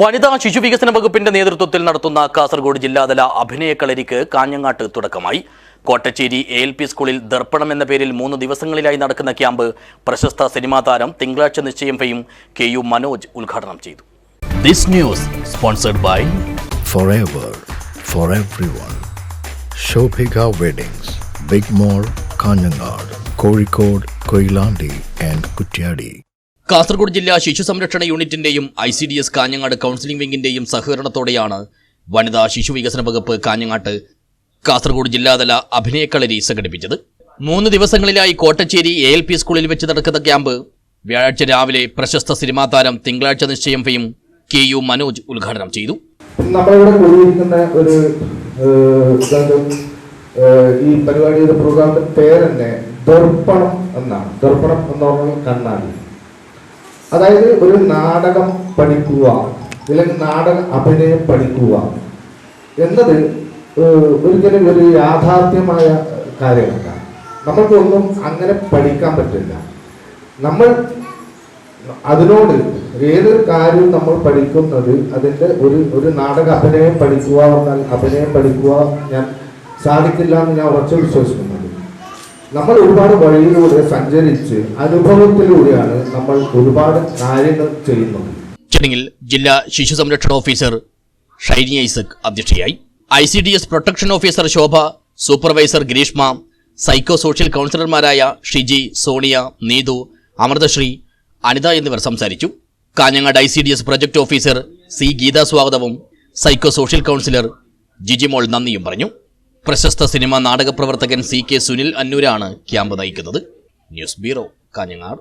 വനിതാ ശിശു വികസന വകുപ്പിന്റെ നേതൃത്വത്തിൽ നടത്തുന്ന കാസർഗോഡ് ജില്ലാതല അഭിനയ കളരിക്ക് കാഞ്ഞങ്ങാട്ട് തുടക്കമായി. കോട്ടച്ചേരി എ എൽ പി സ്കൂളിൽ ദർപ്പണം എന്ന പേരിൽ മൂന്ന് ദിവസങ്ങളിലായി നടക്കുന്ന ക്യാമ്പ് പ്രശസ്ത സിനിമാ താരം തിങ്കളാഴ്ച നിശ്ചയം ഫെയും കെ യു മനോജ് ഉദ്ഘാടനം ചെയ്തു. This news sponsored by Kozhikode, Koilandi and Kutyadi. Kasaragod ജില്ലാ ശിശു സംരക്ഷണ യൂണിറ്റിന്റെയും I C D S Kanhangad counselling വിംഗിന്റെയും സഹകരണത്തോടെയാണ് വനിതാ ശിശു വികസന വകുപ്പ് കാഞ്ഞങ്ങാട്ട് കാസർഗോഡ് ജില്ലാതല അഭിനയക്കളരി സംഘടിപ്പിച്ചത്. മൂന്ന് ദിവസങ്ങളിലായി കോട്ടച്ചേരി എ എൽ പി സ്കൂളിൽ വെച്ച് നടക്കുന്ന ക്യാമ്പ് വ്യാഴാഴ്ച രാവിലെ പ്രശസ്ത സിനിമാ താരം തിങ്കളാഴ്ച നിശ്ചയം ഫെയും കെ യു മനോജ് ഉദ്ഘാടനം ചെയ്തു. നമ്മളിവിടെ കൂടിയിരിക്കുന്ന ഒരു ഈ പരിപാടിയുടെ പ്രോഗ്രാമിന്റെ പേര് തന്നെ ദർപ്പണം എന്നാണ്. ദർപ്പണം എന്ന് പറഞ്ഞാൽ കണ്ണാടി. അതായത് ഒരു നാടകം പഠിക്കുക അല്ലെങ്കിൽ നാടക അഭിനയം പഠിക്കുക എന്നത് ഒരിക്കലും ഒരു യാഥാർത്ഥ്യമായ കാര്യമല്ല. നമ്മൾക്കൊന്നും അങ്ങനെ പഠിക്കാൻ പറ്റില്ല. നമ്മൾ അതിനോട് ഏതൊരു കാര്യവും നമ്മൾ പഠിക്കുന്നത് അതിന്റെ ഒരു ഒരു നാടക അഭിനയം പഠിക്കുക എന്നാൽ അഭിനയം പഠിക്കുക ഞാൻ സാധിക്കില്ല എന്ന് ഞാൻ ഉറച്ചു വിശ്വസിക്കുന്നത് നമ്മൾ ഒരുപാട് വഴിയിലൂടെ സഞ്ചരിച്ച് അനുഭവത്തിലൂടെയാണ് നമ്മൾ ഒരുപാട് കാര്യങ്ങൾ ചെയ്യുന്നത്. ചടങ്ങിൽ ജില്ലാ ശിശു സംരക്ഷണ ഓഫീസർ ഷൈനി ഐസക് അധ്യക്ഷയായി. I C D S protection officer Shobha supervisor Greeshma psycho social കൗൺസിലർമാരായ ഷിജി സോണിയ നീതു അമൃതശ്രീ അനിത എന്നിവർ സംസാരിച്ചു. Kanhangad I C D S project officer C Geetha സ്വാഗതവും സൈക്കോ സോഷ്യൽ കൗൺസിലർ ജിജിമോൾ നന്ദിയും പറഞ്ഞു. പ്രശസ്ത സിനിമാ നാടക പ്രവർത്തകൻ സി കെ സുനിൽ അന്നൂരാണ് ക്യാമ്പ് നയിക്കുന്നത്. News bureau Kanhangad.